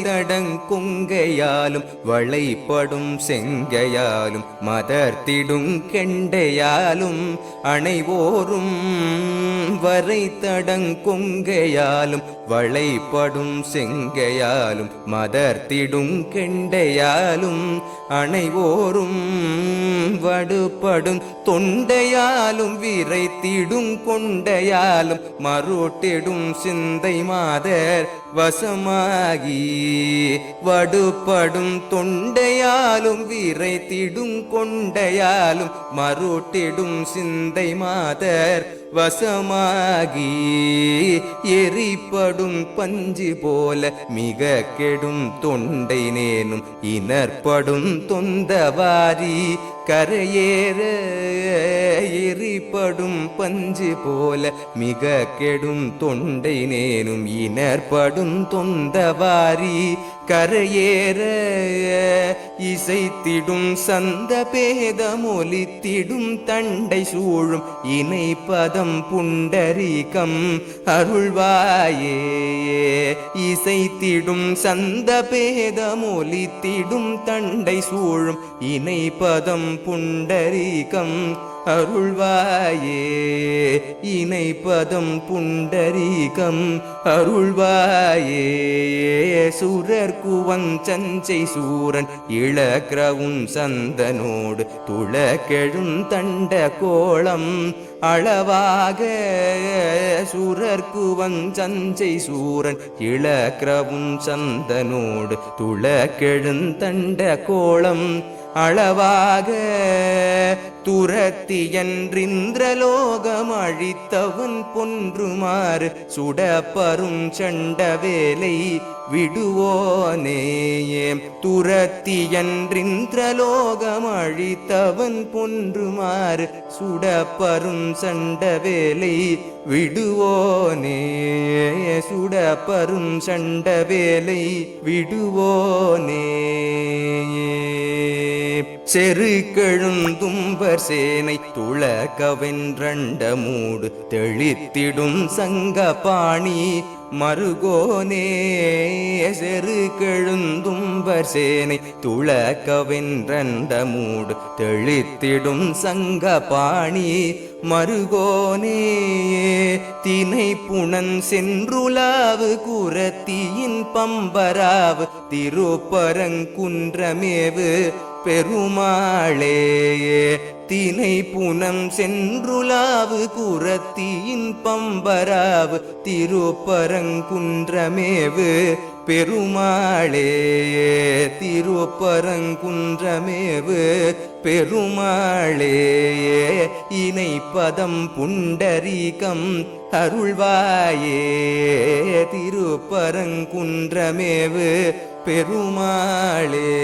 தடங்குங்கையாலும் வளைப்படும் செங்கையாலும் மதர்த்திடும் கெண்டையாலும் அணைவோரும் வரை தடங்குங்கையாலும் வளைப்படும் செங்கையாலும் மதர்த்திடும் கெண்டையாலும் அணைவோரும் வடுபடும் தொண்டையாலும் விரைத்திடும் கொண்டையாலும் மருட்டிடும் சிந்தை மாதர் வசமாகி வடுபடும் தொண்டையாலும் விரைத்திடும் கொண்டையாலும் மறுட்டிடும் சிந்தை மாதர் வசமாகி எரிப்படும் பஞ்சு போல மிக கெடும் தொண்டை நேனும் இனற்படும் தொந்தவாரி கரையேற எரிப்படும் பஞ்சு போல மிக கெடும் தொண்டை நேனும் இனர்படும் தொந்தவாரி. கரையேற இசைத்திடும் சந்த பேதமொலித்திடும் தண்டை சூழும் இணை பதம் புண்டரீகம். அருள்வாயே இசைத்திடும் சந்த பேதமொலித்திடும் தண்டை சூழும் இணை பதம் புண்டரீகம் அருள்வாயே. இணை புண்டரீகம் அருள்வாயே. சூரர் குவஞ்சஞ்சை சூரன் இளக்ரவும் சந்தனோடு துளக்கெழும் தண்ட கோளம் அளவாக. சுரர்குவஞ்சஞ்சை சூரன் இளக்ரவும் சந்தனோடு துளக்கெழுந்தண்ட கோளம் அளவாக துரத்தியன்றிந்திரலோகம் அழித்தவன் பொன்றுமாறு சுடப்பரும் சண்டவேலை விடுவோனேயே. துரத்தியன்றிந்திரலோகம் அழித்தவன் பொன்றுமாறு சுடப்பரும் சண்டவேலை விடுவோனே சுடப்பரும் சண்டவேலை விடுவோனே செருக்கெழுந்தும்பர் சேனை துளகவென்றண்ட மூடு தெளித்திடும் சங்க பாணி மருகோனே. செருக்கெழுந்தும்பர் சேனை துளகவென்றண்ட மூடு தெளித்திடும் சங்க பாணி மருகோனே. தினை புணன் சென்றுலாவு குரத்தியின் பம்பராவு திருப்பரங்குன்றமேவு பெருமாளே தினை புனம் சென்றுலாவு குரத்தியின் பம்பராவு திருப்பரங்குன்றமேவு பெருமாளே திருப்பரங்குன்றமேவு பெருமாளே இணை பதம் புண்டரீகம் அருள்வாயே திருப்பரங்குன்றமேவு பெருமாளே.